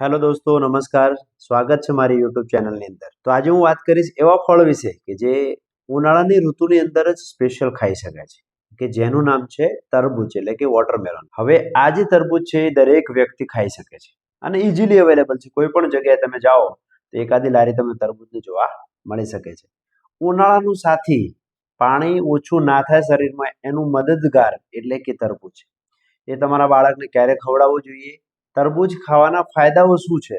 Hello દોસ્તો, નમસ્કાર. સ્વાગત છે મારી યુટ્યુબ ચેનલની અંદર. તો આજે હું વાત કરીશ એવા ફળ વિશે કે જે ઉનાળાની ઋતુની અંદર જ સ્પેશિયલ ખાઈ શકાય છે. કે જેનું નામ છે તરબૂચ, એટલે કે વોટરમેલન હવે આ જે તરબૂચ છે એ દરેક વ્યક્તિ ખાઈ શકે છે. અને ઇઝીલી અવેલેબલ છે. કોઈ પણ જગ્યાએ તમે જાઓ, તો એકાદી લારી તમને તરબૂચને જોવા મળી શકે છે. ઉનાળાનું સાથી, પાણી ઓછું ના થાય શરીરમાં, એનું મદદગાર એટલે કે તરબૂચ. એ તમારા બાળકને ક્યારે ખવડાવવું જોઈએ? તરબૂચ ખાવાના ફાયદાઓ શું છે?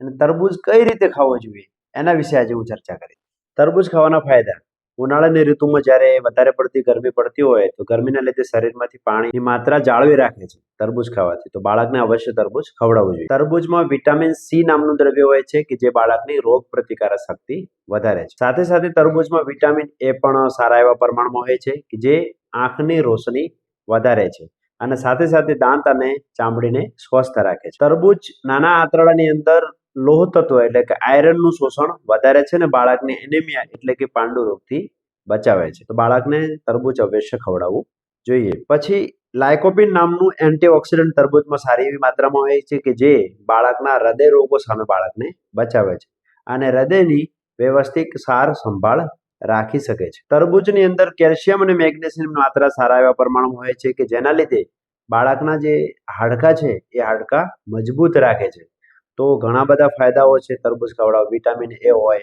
અને તરબૂચ કઈ રીતે ખાવો જોઈએ? એના વિશે આજે હું ચર્ચા કરીશ તરબૂચ ખાવાના ફાયદા. ઉનાળાની ઋતુમાં જ્યારે વધારે પડતી ગરમી પડતી હોય તો ગરમીના લીધે શરીરમાંથી પાણીની માત્રા જાળવી રાખે છે તરબૂચ ખાવાથી. તો બાળકને અવશ્ય તરબૂચ ખવડાવવું જોઈએ. તરબૂચમાં વિટામિન સી નામનું દ્રવ્ય હોય છે કે જે બાળકની રોગ પ્રતિકારક શક્તિ વધારે છે. સાથે સાથે તરબૂચમાં વિટામિન એ પણ સારા એવા પ્રમાણમાં હોય છે કે જે આંખની રોશની વધારે છે. અને સાથે સાથે દાંત અને ચામડીને સ્વસ્થ રાખે છે. તરબૂચ નાના આંતરડાની અંદર લોહ તત્વ એટલે કે આયરનનું શોષણ વધારે છે ને બાળકને એનેમિયા એટલે કે પાંડુ રોગથી બચાવે છે. તો બાળકને તરબૂચ અવશ્ય ખવડાવવું જોઈએ. પછી લાયકોપિન નામનું એન્ટીઓક્સિડન્ટ તરબૂચમાં સારી એવી માત્રામાં હોય છે કે જે બાળકના હૃદય રોગો સામે બાળકને બચાવે છે. અને હૃદયની વ્યવસ્થિત સાર સંભાળ રાખી શકે છે. તરબૂચની અંદર કેલ્શિયમ અને મેગ્નેશિયમ માત્રા સારા એવા પ્રમાણમાં હોય છે કે જેના લીધે બાળકના જે હાડકા છે એ હાડકા મજબૂત રાખે છે. તો ઘણા બધા ફાયદાઓ છે. તરબૂચ ખવડાવ. વિટામિન એ હોય,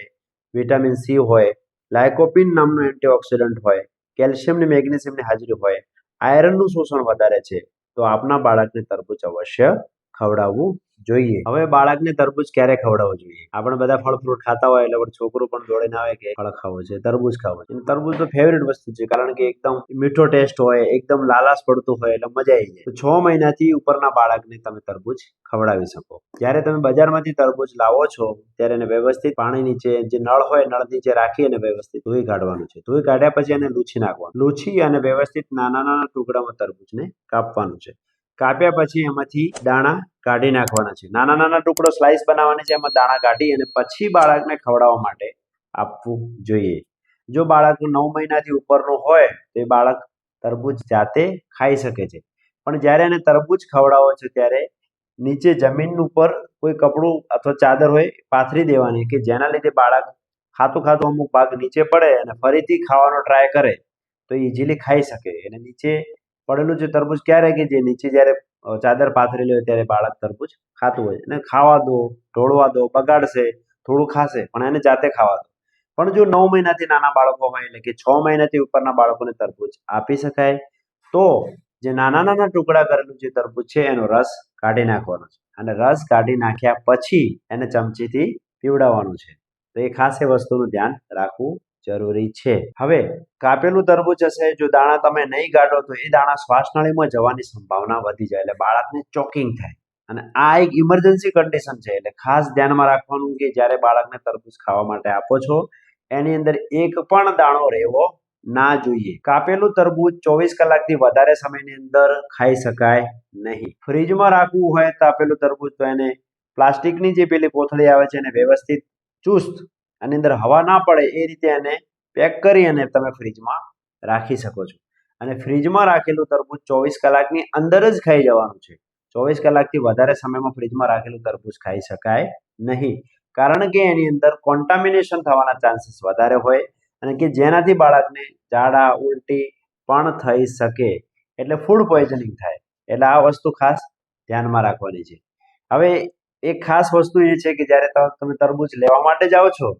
વિટામિન સી હોય, લાયકોપિન નામનું એન્ટીઓક્સિડન્ટ હોય, કેલ્શિયમ ને મેગ્નેશિયમની હાજરી હોય. આયરનનું શોષણ વધારે છે. તો આપના બાળકને તરબૂચ અવશ્ય ખવડાવવું જોઈએ. હવે બાળકને તરબૂચ ક્યારે ખવડાવવું જોઈએ? આપણે બધા ફળ ફ્રૂટ ખાતા હોય એટલે છોકરું પણ દોડીને આવે કે ફળ ખાવું છે, તરબૂચ ખાવું છે. તરબૂચ તો ફેવરેટ વસ્તુ છે, કારણ કે એકદમ મીઠો ટેસ્ટ હોય, એકદમ લાલાશ પડતું હોય એટલે મજા આવી જાય. તો છ મહિનાથી ઉપરના બાળકને તમે તરબૂચ ખવડાવી શકો. જ્યારે તમે બજારમાંથી તરબૂચ લાવો છો, ત્યારે એને વ્યવસ્થિત પાણી નીચે જે નળ હોય, નળ નીચે રાખી અને વ્યવસ્થિત ધોઈ કાઢવાનું છે. ધોઈ કાઢ્યા પછી એને લૂછી નાખવાનું. લૂછી અને વ્યવસ્થિત નાના નાના ટુકડામાં તરબૂચને કાપવાનું છે. કાપ્યા પછી એમાંથી દાણા કાઢી નાખવાના છે. નાના નાના ટુકડો સ્લાઇસ બનાવવાની છે, એમાં દાણા કાઢી અને પછી બાળકને ખવડાવવા માટે આપવું જોઈએ. જો બાળક નવ મહિનાથી ઉપરનું હોય, તો એ બાળક તરબૂચ જાતે ખાઈ શકે છે. પણ જ્યારે એને તરબૂચ ખવડાવો છો, ત્યારે નીચે જમીન ઉપર કોઈ કપડું અથવા ચાદર હોય, પાથરી દેવાની કે જેના લીધે બાળક ખાતું ખાતું અમુક ભાગ નીચે પડે અને ફરીથી ખાવાનો ટ્રાય કરે, તો ઇઝીલી ખાઈ શકે. અને નીચે પડેલું છે તરબૂચ ક્યારે કે જે નીચે જ્યારે ચાદર પાથરેલી હોય ત્યારે બાળક તરબૂચ ખાતું હોય. અને ખાવા દો, ઢોળવા દો, બગાડશે, થોડું ખાશે, પણ એને જાતે ખાવા દો. પણ જો નવ મહિનાથી નાના બાળકો હોય એટલે કે છ મહિનાથી ઉપરના બાળકોને તરબૂચ આપી શકાય, તો જે નાના નાના ટુકડા કરેલું જે તરબૂચ છે એનો રસ કાઢી નાખવાનો છે. અને રસ કાઢી નાખ્યા પછી એને ચમચીથી પીવડાવવાનું છે. તો એ ખાસ એ વસ્તુનું ધ્યાન રાખવું જરૂરી છે. હવે, કાપેલું તરબૂચ હશે, જો દાણા તમે નહીં કાઢો તો એ દાણા શ્વાસનળીમાં જવાની સંભાવના વધી જાય એટલે બાળકને ચોકિંગ થાય. અને આ એક ઇમરજન્સી કન્ડિશન છે, એટલે ખાસ ધ્યાનમાં રાખવાનું કે જ્યારે બાળકને તરબૂચ ખાવા માટે આપો છો, એની અંદર એક પણ દાણો રહેવો ના જોઈએ. કાપેલું તરબૂચ ચોવીસ કલાકથી વધારે સમયની અંદર ખાઈ શકાય નહીં. ફ્રીજમાં રાખવું હોય કાપેલું તરબૂચ, તો એને પ્લાસ્ટિકની જે પેલી કોથળી આવે છે, એને વ્યવસ્થિત ચુસ્ત આની અંદર હવા ના પડે એ રીતે એને પેક કરી અને તમે ફ્રીજમાં રાખી શકો છો. અને ફ્રીજમાં રાખેલું તરબૂચ ચોવીસ કલાકની અંદર જ ખાઈ જવાનું છે. ચોવીસ કલાકથી વધારે સમયમાં ફ્રીજમાં રાખેલું તરબૂચ ખાઈ શકાય નહીં. કારણ કે એની અંદર કોન્ટામિનેશન થવાના ચાન્સીસ વધારે હોય અને કે જેનાથી બાળકને ઝાડા, ઉલટી પણ થઈ શકે. એટલે ફૂડ પોઈઝનિંગ થાય. એટલે આ વસ્તુ ખાસ ધ્યાનમાં રાખવાની છે. હવે એક ખાસ વસ્તુ એ છે કે જ્યારે તમે તરબૂચ લેવા માટે જાઓ છો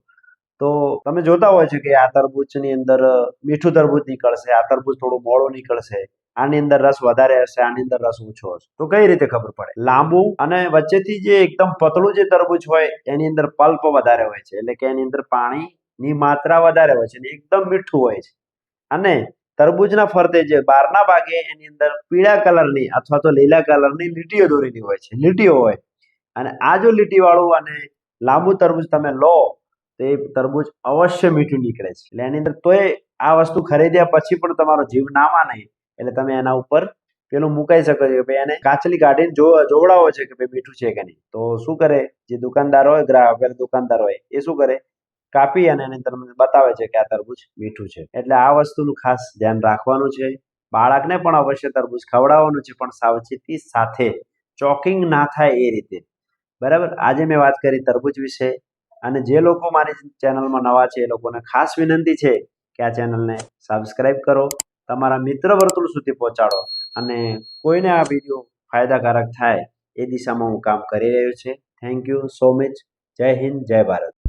તો તમે જોતા હોય છે કે આ તરબૂચની અંદર મીઠું તરબૂચ નીકળશે, આ તરબૂચ થોડું મોડું નીકળશે, આની અંદર રસ વધારે હશે, આની અંદર રસ ઓછો હશે. તો કઈ રીતે ખબર પડે? લાંબુ અને વચ્ચેથી જે એકદમ પતળું જે તરબૂચ હોય, એની અંદર પલ્પ વધારે હોય છે. એટલે કે એની અંદર પાણીની માત્રા વધારે હોય છે એકદમ મીઠું હોય છે. અને તરબૂચના ફરતે જે બહારના ભાગે એની અંદર પીળા કલરની અથવા તો લીલા કલરની લીટીઓ દોરેલી હોય છે. લીટીઓ હોય. અને આ જો લીટીવાળું અને લાંબુ તરબૂચ તમે લો તો એ તરબૂચ અવશ્ય મીઠું નીકળે છે. એટલે એની અંદર તોય આ વસ્તુ ખરીદ્યા પછી પણ તમારો જીવ ના માને એટલે તમે એના ઉપર પેલું મુકાઈ શકો છો ભાઈ એને કાચલી કાઢીને જો, જોવડાવો છે કે ભાઈ મીઠું છે કે નહીં. તો શું કરે? જે દુકાનદાર હોય, ગ્રાહક દુકાનદાર હોય, એ શું કરે? કાપી અને એને તમને બતાવે છે કે આ તરબૂચ મીઠું છે. એટલે આ વસ્તુનું ખાસ ધ્યાન રાખવાનું છે. બાળકને પણ અવશ્ય તરબૂચ ખવડાવવાનું છે, પણ સાવચેતી સાથે ચોકિંગ ના થાય એ રીતે. બરાબર? આજે મેં વાત કરી તરબૂચ વિશે. અને જે લોકો મારી ચેનલમાં નવા છે એ લોકોને ખાસ વિનંતી છે કે આ ચેનલને સબસ્ક્રાઈબ કરો, તમારા મિત્ર વર્તુળ સુધી પહોંચાડો અને કોઈને આ વીડિયો ફાયદાકારક થાય એ દિશામાં હું કામ કરી રહ્યો છે. થેન્ક યુ સો મચ જય હિન્દ, જય ભારત.